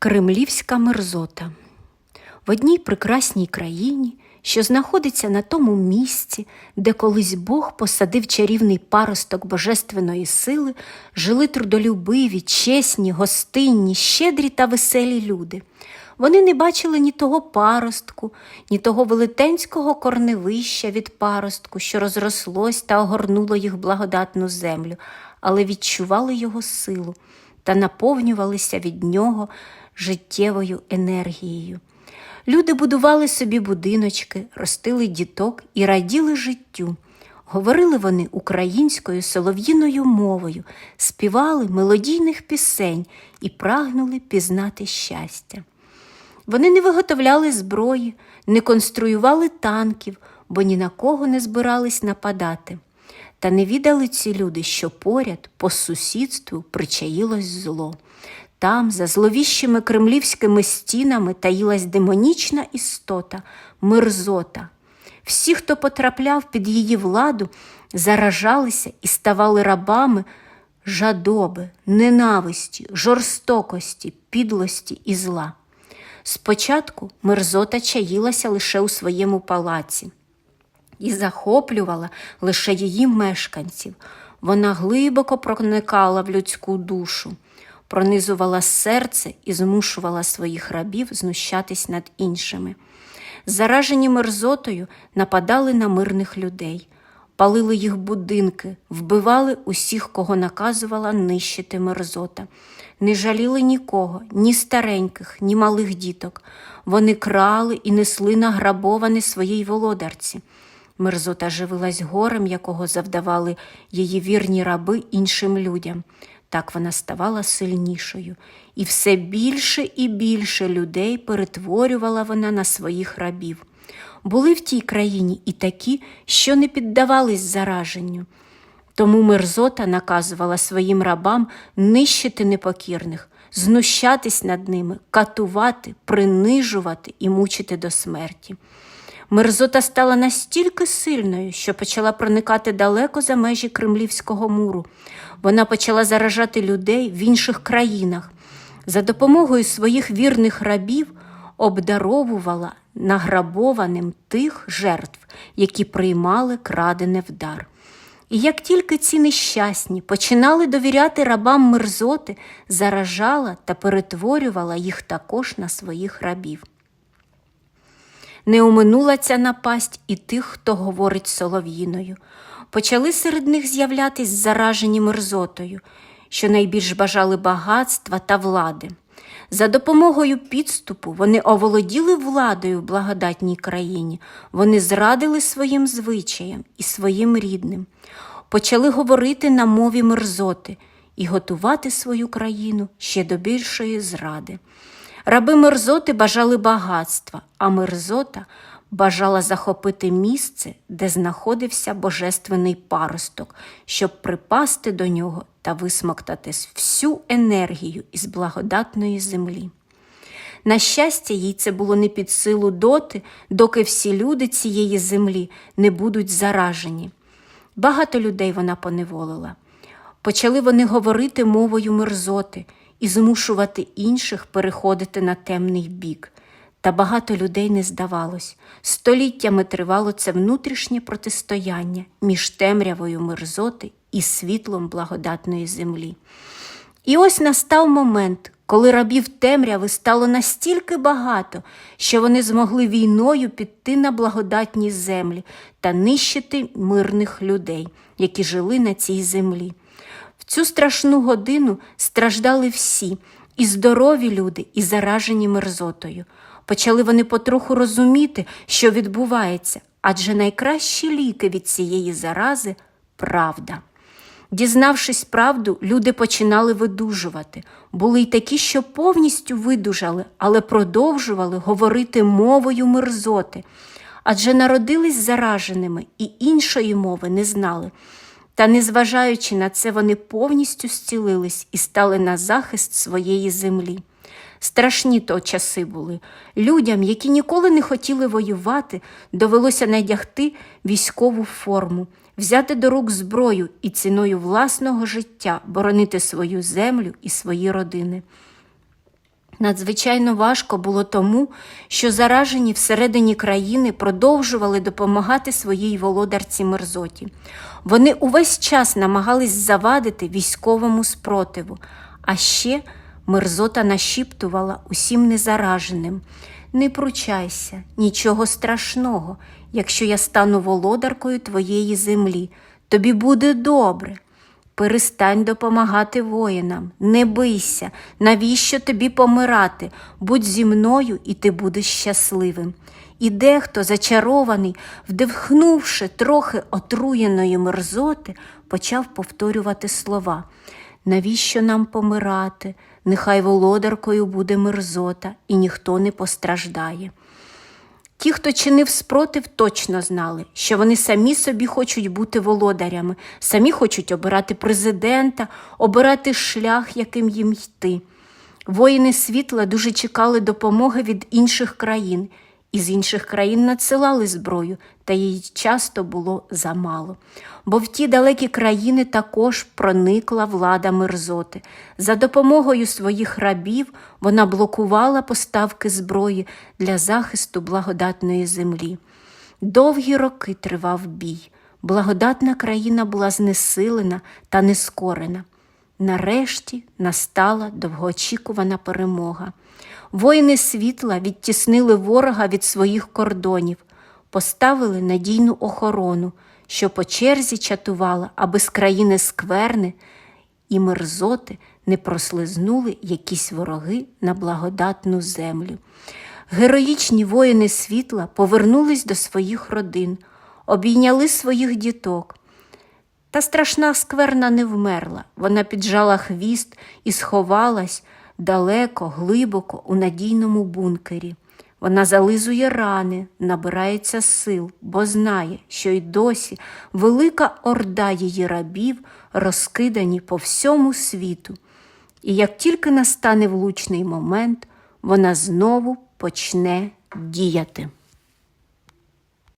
Кремлівська мерзота. В одній прекрасній країні, що знаходиться на тому місці, де колись Бог посадив чарівний паросток божественної сили, жили трудолюбиві, чесні, гостинні, щедрі та веселі люди. Вони не бачили ні того паростку, ні того велетенського корневища від паростку, що розрослось та огорнуло їх благодатну землю, але відчували його силу та наповнювалися від нього життєвою енергією. Люди будували собі будиночки, ростили діток і раділи життю. Говорили вони українською солов'їною мовою, співали мелодійних пісень і прагнули пізнати щастя. Вони не виготовляли зброї, не конструювали танків, бо ні на кого не збирались нападати. Та не відали ці люди, що поряд, по сусідству, причаїлось зло. Там, за зловіщими кремлівськими стінами, таїлась демонічна істота, мерзота. Всі, хто потрапляв під її владу, заражалися і ставали рабами жадоби, ненависті, жорстокості, підлості і зла. Спочатку мерзота чаїлася лише у своєму палаці і захоплювала лише її мешканців. Вона глибоко проникала в людську душу, пронизувала серце і змушувала своїх рабів знущатись над іншими. Заражені мерзотою нападали на мирних людей, палили їх будинки, вбивали усіх, кого наказувала нищити мерзота. Не жаліли нікого, ні стареньких, ні малих діток. Вони крали і несли награбоване своїй володарці. Мерзота живилась горем, якого завдавали її вірні раби іншим людям. Так вона ставала сильнішою, і все більше і більше людей перетворювала вона на своїх рабів. Були в тій країні і такі, що не піддавались зараженню. Тому мерзота наказувала своїм рабам нищити непокірних, знущатись над ними, катувати, принижувати і мучити до смерті. Мерзота стала настільки сильною, що почала проникати далеко за межі Кремлівського муру. Вона почала заражати людей в інших країнах. За допомогою своїх вірних рабів обдаровувала награбованим тих жертв, які приймали крадене в дар. І як тільки ці нещасні починали довіряти рабам мерзоти, заражала та перетворювала їх також на своїх рабів. Не оминула ця напасть і тих, хто говорить солов'їною. Почали серед них з'являтись заражені мерзотою, що найбільш бажали багатства та влади. За допомогою підступу вони оволоділи владою в благодатній країні, вони зрадили своїм звичаям і своїм рідним, почали говорити на мові мерзоти і готувати свою країну ще до більшої зради. Раби мерзоти бажали багатства, а мерзота бажала захопити місце, де знаходився божественний паросток, щоб припасти до нього та висмоктати всю енергію із благодатної землі. На щастя, їй це було не під силу доти, доки всі люди цієї землі не будуть заражені. Багато людей вона поневолила. Почали вони говорити мовою мерзоти і змушувати інших переходити на темний бік. Та багато людей не здавалось. Століттями тривало це внутрішнє протистояння між темрявою мерзоти і світлом благодатної землі. І ось настав момент, коли рабів темряви стало настільки багато, що вони змогли війною піти на благодатні землі та нищити мирних людей, які жили на цій землі. Цю страшну годину страждали всі і здорові люди, і заражені мерзотою. Почали вони потроху розуміти, що відбувається, адже найкращі ліки від цієї зарази правда. Дізнавшись правду, люди починали видужувати. Були й такі, що повністю видужали, але продовжували говорити мовою мерзоти, адже народились зараженими і іншої мови не знали. Та, незважаючи на це, вони повністю зцілились і стали на захист своєї землі. Страшні то часи були. Людям, які ніколи не хотіли воювати, довелося надягти військову форму, взяти до рук зброю і ціною власного життя боронити свою землю і свої родини. Надзвичайно важко було тому, що заражені всередині країни продовжували допомагати своїй володарці мерзоті. Вони увесь час намагались завадити військовому спротиву, а ще мерзота нашіптувала усім незараженим. Не пручайся, нічого страшного, якщо я стану володаркою твоєї землі, тобі буде добре. Перестань допомагати воїнам, не бийся, навіщо тобі помирати? Будь зі мною, і ти будеш щасливим. І дехто, зачарований, вдихнувши трохи отруєної мерзоти, почав повторювати слова. Навіщо нам помирати? Нехай володаркою буде мерзота, і ніхто не постраждає. Ті, хто чинив спротив, точно знали, що вони самі собі хочуть бути володарями, самі хочуть обирати президента, обирати шлях, яким їм йти. Воїни світла дуже чекали допомоги від інших країн, і з інших країн надсилали зброю, та її часто було замало. Бо в ті далекі країни також проникла влада мерзоти. За допомогою своїх рабів вона блокувала поставки зброї для захисту благодатної землі. Довгі роки тривав бій. Благодатна країна була знесилена та нескорена. Нарешті настала довгоочікувана перемога. Воїни світла відтіснили ворога від своїх кордонів, поставили надійну охорону, що по черзі чатувала, аби з країни скверни і мерзоти не прослизнули якісь вороги на благодатну землю. Героїчні воїни світла повернулись до своїх родин, обійняли своїх діток. Та страшна скверна не вмерла. Вона піджала хвіст і сховалась далеко, глибоко у надійному бункері. Вона зализує рани, набирається сил, бо знає, що й досі велика орда її рабів розкидані по всьому світу. І як тільки настане влучний момент, вона знову почне діяти.